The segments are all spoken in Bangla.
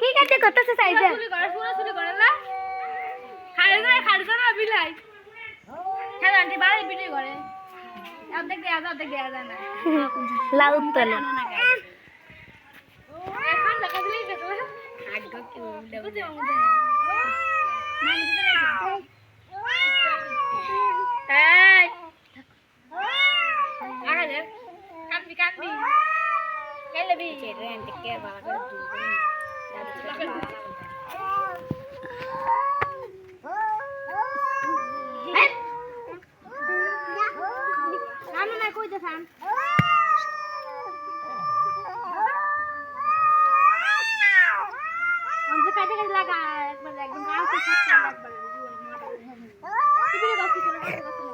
ঠিক আছে কত সে সাইজে খাড়ে করে খাড়ে করে বিলাই। হ্যাঁ আন্টি, বাড়ি বিটি করে। লাউ তলে এখন দেখা। দেখান অন্ত কাটে কাটে লাগা একবার একদম গাছ থেকে একবার টিভি গাছ থেকে গাছ থেকে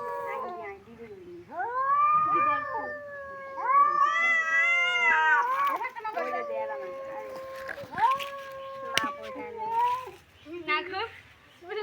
নাকো পুরো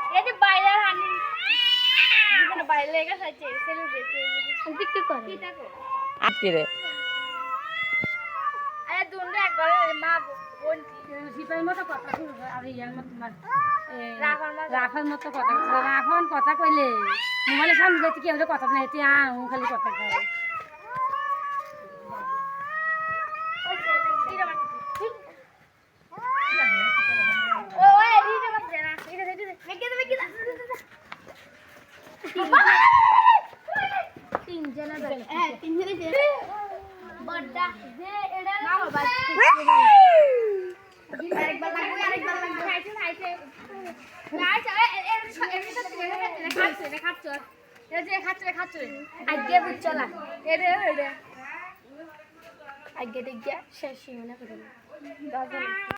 এন্দিকে কি করে আজকে রে? সিপাহীর মতো কথা কইবে, আর ইয়ার মতো তোমার মতো। কথা। রাখন কথা কইলে। মোবাইলের সামনে যেতে কেউ কথা নাই এতে আ খালি কথা কয়। আগে দেখিয়া শেষ মনে করে